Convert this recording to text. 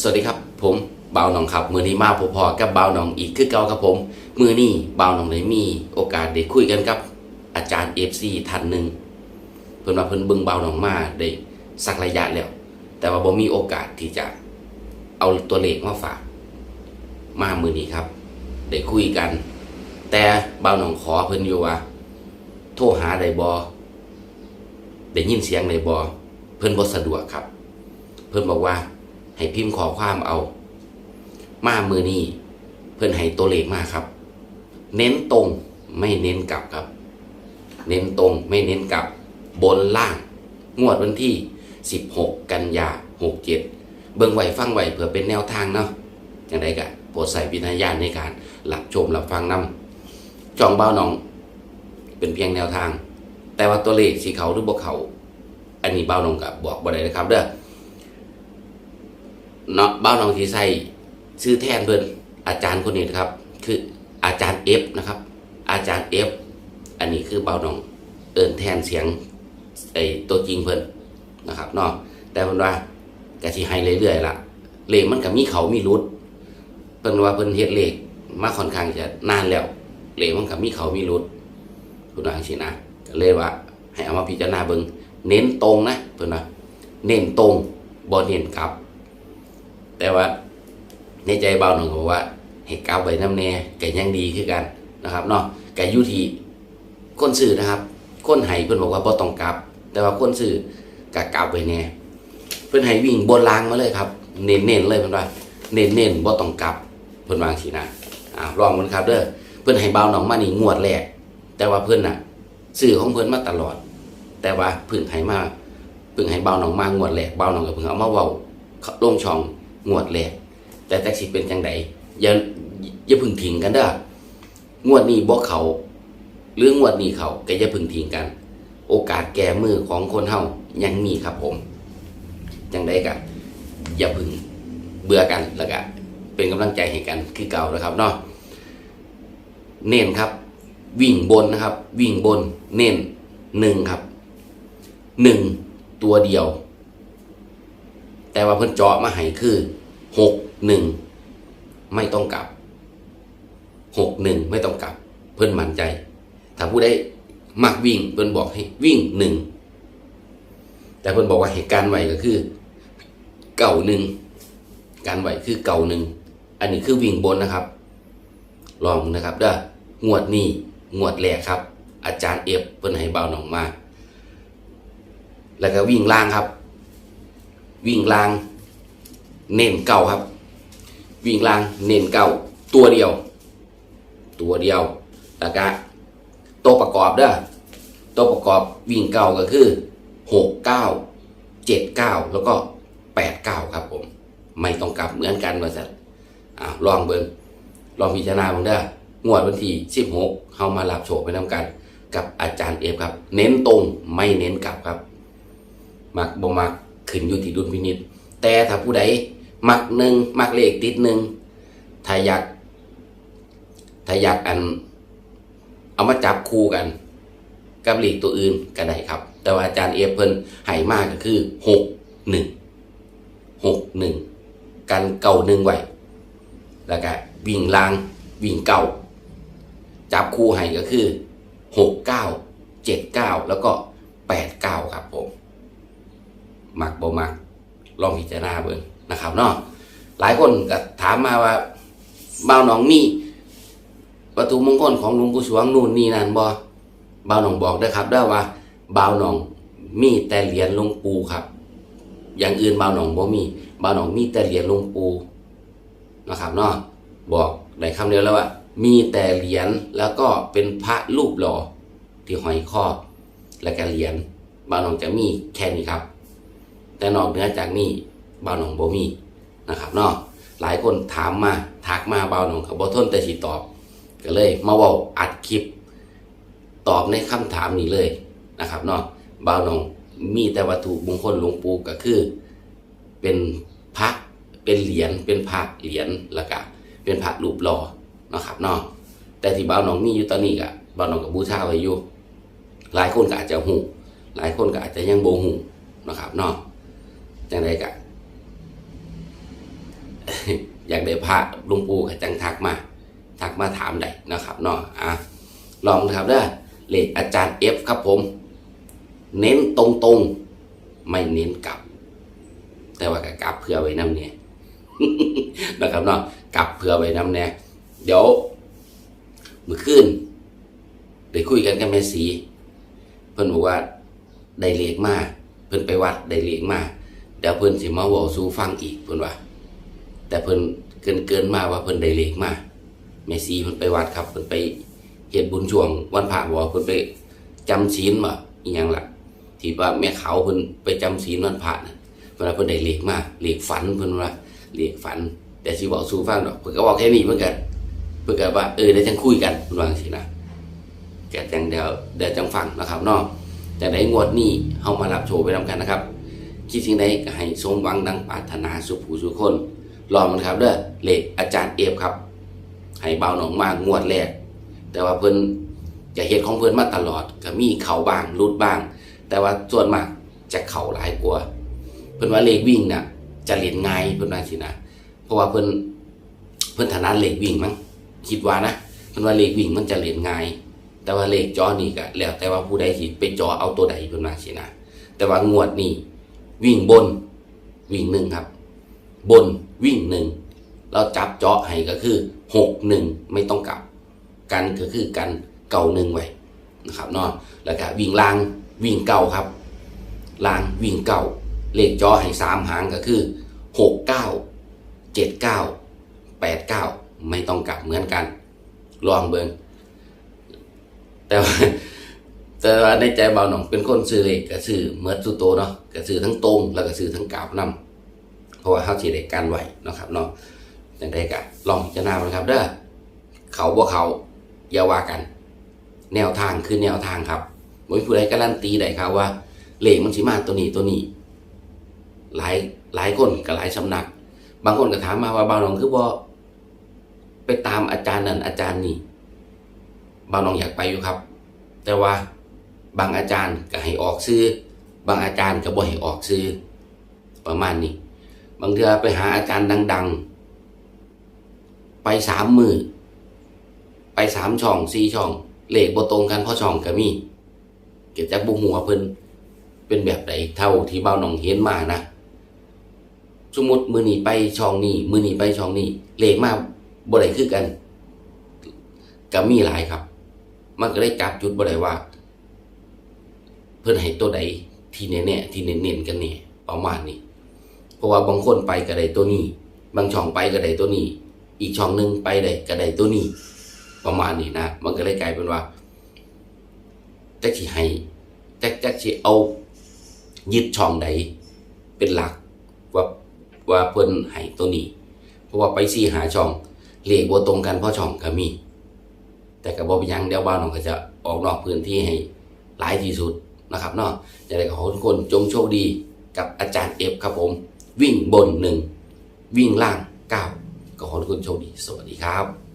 สวัสดีครับผมบ่าวหนองครับมือนี้มาพอๆกับบ่าวหนองอีกคือเก่าครับผม มือนี้บ่าวหนองเลยมีโอกาสได้คุยกันกับ อาจารย์เอฟซีท่านหนึ่งเพิ่นมาเพิ่นเบิ่งบ่าวหนองมาได้สักระยะแล้ว แต่ว่าบ่มีโอกาสที่จะเอาตัวเลขมาฝาก มามือนี้ครับได้คุยกัน แต่บ่าวหนองขอเพิ่นอยู่ว่าโทรหาได้บ่ได้ยินเสียงได้บ่เพิ่นบ่สะดวกครับ เพิ่นบอกว่า ให้พิมพ์ขอความเอา มามือนี้เพื่อนให้ตัวเลขมาครับ เน้นตรงไม่เน้นกลับครับ เน้นตรงไม่เน้นกลับบนล่าง งวดวันที่ 16 กันยา 67 เบิ่งไหวฟังไหวเผื่อเป็นแนวทางเนาะอย่างไรกันโปรดใส่วิญญาณในการรับชมรับฟังนำจองเบ้าหนอง เป็นเพียงแนวทาง แต่ว่าตัวเลขสีเขาหรือบ่เขา อันนี้เบ้าหนองกับบอกบ่ได้นะครับเด้อ เนาะบ้านน้องสีใส่ชื่อแทนเพิ่นอาจารย์คนนี้นะครับ คืออาจารย์เอฟนะครับ อาจารย์เอฟอันนี้คือเบาน้องเอินแทนเสียงไอตัวจริงเพิ่นนะครับเนาะแต่เพิ่นว่ากะสิให้เรื่อยๆล่ะเลขมันก็มีเขามีรุดเพิ่นว่าเพิ่นเฮ็ดเลขมาค่อนข้างจะนานแล้วเลขมันก็มีเขามีรุดเพิ่นว่าจังซี่นะก็เลยว่า ให้เอามาพิจารณาเบิ่งเน้นตรงนะเพิ่นว่าเน้นตรงบ่เน้นกลับ แต่ว่าในใจเบาหนึ่งบอกว่าให้ก้าวไปน้ำแน่แก่ยังดีคือกันนะครับเนาะแก่ยุทีคนสื่อนะครับคนไห้เพิ่นบอกว่าบ่ต้องกลับ แต่ว่าคนสื่อกะกลับไปแน่เพิ่นให้วิ่งบนรางมาเลยครับเน้นเน้นๆเลยเพิ่นว่าเน้นเน้นๆบ่ต้องกลับเพิ่นวางสีนะอ่าลองมันครับเด้อเพิ่นให้เบาหนองมานี่งวดแรกแต่ว่าเพิ่นน่ะสื่อของเพิ่นมาตลอด แต่ว่าเพิ่งให้มาเพิ่งให้เบาหนองมางวดแรกเบาหนองก็เพิ่งเอามาเว้าลงช่อง งวดแรกแต่แท็กซี่เป็นจังไดอย่าอย่าพึ่งทิ้งกันเด้องวดนี้บ่เขาหรืองวดนี้เขาก็อย่าพึ่งทิ้งกัน โอกาสแก้มือของคนเฮายังมีครับผมจังไดกันอย่าพึ่งเบื่อกันแล้วก็เป็นกำลังใจให้กันคือเก่าแล้วครับเนาะเน้นครับ วิ่งบนนะครับ วิ่งบนเน้นหนึ่งครับหนึ่งตัวเดียว แต่ว่าเพิ่นเจาะมาให้คือหกหนึ่งไม่ต้องกลับหกหนึ่งไม่ต้องกลับ เพิ่นมั่นใจ ถ้าผู้ใดมักวิ่งเพิ่นบอกให้วิ่งหนึ่งแต่เพิ่นบอกว่าเหตุการณ์ไหวก็คือ เก่าหนึ่งการไหวคือเก่าหนึ่งอันนี้คือวิ่งบนนะครับ ลองนะครับเด้องวดนี้งวดแรกครับ อาจารย์เอฟเพิ่นให้เบาหนองมา แล้วก็วิ่งล่างครับ วิ่งลาง เน้นเก่าครับ วิ่งลางเน้นเก่าตัวเดียว ตัวเดียวแล้วก็ตัวประกอบเด้อตัวประกอบวิ่งเก่าก็คือหกเก้าเจ็ดเก้าแล้วก็แปดเก้าครับผม ไม่ต้องกลับเหมือนกันว่าสัตว์อ่าลองเบิ่งลองพิจารณาเบิ่งเด้องวดวันที่สิบหกเข้ามารับโชคไปนำกัน กับอาจารย์เอฟครับ เน้นตรงไม่เน้นกลับครับ มักบ่มัก ขึ้นอยู่ที่ดุลพินิจแต่ถ้าผู้ใดมักหนึ่งมักเลขติดหนึ่งถ้าอยากถ้าอยากอัน เอามาจับคู่กัน กับเลขตัวอื่นก็ได้ครับ แต่ว่าอาจารย์เอฟเพิ่นให้มากก็คือหกหนึ่งหกหนึ่งกันเก่าหนึ่งไว้แล้วก็วิ่งลางวิ่งเก่า จับคู่ให้ก็คือหกเก้าเจ็ดเก้าแล้วก็แปดเก้าครับผม มักบ่มักลองพิจารณาเบิ่งนะครับเนาะหลายคนก็ถามมาว่าบ่าวหนองมีวัตถุมงคลของหลวงปู่สวงนู่นนี่นั่นบ่บ่าวหนองบอกได้ครับได้ว่าบ่าวหนองมีแต่เหรียญหลวงปู่ครับ อย่างอื่นบ่าวหนองบ่มีบ่าวหนองมีแต่เหรียญหลวงปู่นะครับเนาะบอกได้คำเดียวแล้วว่า มีแต่เหรียญแล้วก็เป็นพระรูปหล่อที่ห้อยคอและก็เหรียญบ่าวหนองจะมีแค่นี้ครับ แต่นอกเหนือจากนี้บ่าหนองบ่มีนะครับเนาะหลายคนถามมาทักมาบ่าหนองเขาบ่ทนแต่สิตอบ ก็เลยมาว้าอัดคลิป ตอบในคำถามนี้เลยนะครับเนาะบ่าหนองมีแต่วัตถุมงคลหลวงปู่ก็คือ เป็นพระเป็นเหรียญเป็นพระเหรียญแล้วก็เป็นพระรูปหล่อนะครับเนาะแต่ที่บ่าหนองมีอยู่ตอนนี้ก็บ่าหนองก็บูชาไว้อยู่หลายคนก็อาจจะหูหลายคนก็อาจจะยังโบหูนะครับเนาะ จังไดกะอยากได้พระลุงปู่ก็จังทักมา ทักมาถามได้นะครับเนาะอะลองนะครับเด้อเลขอาจารย์เอฟครับผม เน้นตรงๆ ไม่เน้นกลับ แต่ว่ากกลับเพื่อไว้น้ำเนี่ยนะครับเนาะกลับเพื่อไว้น้ำเนี่ยเดี๋ยวมือขึ้นได้คุยกันกับแม่สี เพิ่นบอกว่าได้เลขมาเพิ่นไปวัดได้เลขมา เดี๋ยวเพิ่นสิมาเว้าสู่ฟังอีกเพิ่นว่า แต่เพิ่นเกินเกินมาว่าเพิ่นได้เลขมาแม่สีเพิ่นไปวัดครับเพิ่นไปเฮ็ดบุญช่วง วันพระบ่เพิ่นไปจำศีลบ่อีหยังล่ะที่ว่าแม่เขาเพิ่นไปจำศีลวันพระน่ะเพิ่นว่าเพิ่นได้เลขมาเลขฝันเพิ่นว่าเลขฝัน แต่สิบอกสู่ฟังดอกเพิ่นก็บอกแค่นี้เพิ่นก็เพิ่นก็ว่าเออเดี๋ยวจังคุยกันเพิ่นว่างซี่นะแกจังเดี๋ยวเดี๋ยวจังฟังนะครับเนาะแต่ในงวดนี้เฮามารับโชว์ไปนํกันนะครับ คิดสิ่งใดก็ให้สมหวังดังปรารถนาสุขผู้สุขคนรอมันครับเด้อเลขอาจารย์เอฟครับให้เบาหนองมากงวดแรก แต่ว่าเพิ่นจะเฮ็ดของเพิ่นมาตลอดก็มีเข้าบ้างรุดบ้าง แต่ว่าส่วนมากจะเข่าหลายกว่า เพิ่นว่าเลขวิ่งน่ะจะเล่นง่ายเพิ่นว่าสินะเพราะว่าเพิ่นเพิ่นถนัดเลขวิ่งมั้งคิดว่านะเพิ่นว่าเลขวิ่งมันจะเล่นง่ายแต่ว่าเลขจอนี่ก็แล้วแต่ว่าผู้ใดสิไปจอเอาตัวใดเพิ่นว่าสินะแต่ว่างวดนี้ วิ่งบนวิ่งหนึ่งครับ บนวิ่งหนึ่งเราจับเจาะให้ก็คือหกหนึ่งไม่ต้องกลับ กันก็คือกันเก่าหนึ่งไว้นะครับเนาะแล้วก็วิ่งล่างวิ่งเก่าครับล่างวิ่งเก่าเลขจอให้สามหางก็คือหกเก้าเจ็ดเก้าแปดเก้าไม่ต้องกลับเหมือนกันลองเบิงแต่ว่า แต่ว่าในใจเบาหน่องเป็นคนซื้อเลขก็ซื้อเมื่อสุดโตเนาะก็ซื้อทั้งตรงแล้วก็ซื้อทั้งกราบนํเพราะว่าเขาสิได้การไหวเนาะครับเนาะจังได้ก็ลองพิจารณามันครับเด้อเขาบ่เขาอย่าว่ากัน แนวทางคือแนวทางครับบ่มีผู้ใดการันตีได้ครับว่าเลขมันสิมาตัวนี้ตัวนี้ หลายหลายคนกับหลายสำนัก บางคนก็ถามมาว่าบาหนองคือบ่าไปตามอาจารย์นั่นอาจารย์นี่บาหนองอยากไปอยู่ครับ แต่ว่า บางอาจารย์ก็ให้ออกซื้อบางอาจารย์ก็บ่ให้ออกซื้อประมาณนี้ บางเทือไปหาอาจารย์ดัง ๆ ไปสามมือไปสามช่องสี่ช่อง เลขบ่ตรงกันพราะช่องก็มีเกิดจากบุหัวเพิ่นเป็นแบบใดเท่าที่เบ้าหนองเห็นมานะสมมติมือหนีไปช่องนี้มือหนีไปช่องนี้เลขมาบ่ได้คือกันก็มีหลายครับ มันก็ได้จับจุดบ่ได้ว่า เพิ่นให้ตัวใดที่แน่ๆที่เน้นๆกันเนี่ยประมาณนี้ เพราะว่าบางคนไปก็ได้ตัวนี้ บางช่องไปก็ได้ตัวนี้ อีกช่องหนึ่งไปได้ก็ได้ตัวนี้ ประมาณนี้นะมันก็เลยกลายเป็นว่าจักสิให้จักจักสิเอายึดช่องใดเป็นหลักว่าว่าเพิ่นให้ตัวนี้ เพราะว่าไปซี่หาช่องเลขบ่ตรงกันเพราะช่องก็มี แต่ก็บ่เป็นยังเดี๋ยวบ้านน้องก็จะออกนอกพื้นที่ให้หลายที่สุด นะครับเนาะจะไงก็ขอทุกคนจงโชคดีกับอาจารย์เอฟครับผม วิ่งบนหนึ่งวิ่งล่างเก้าก็ขอทุกคนโชคดี สวัสดีครับ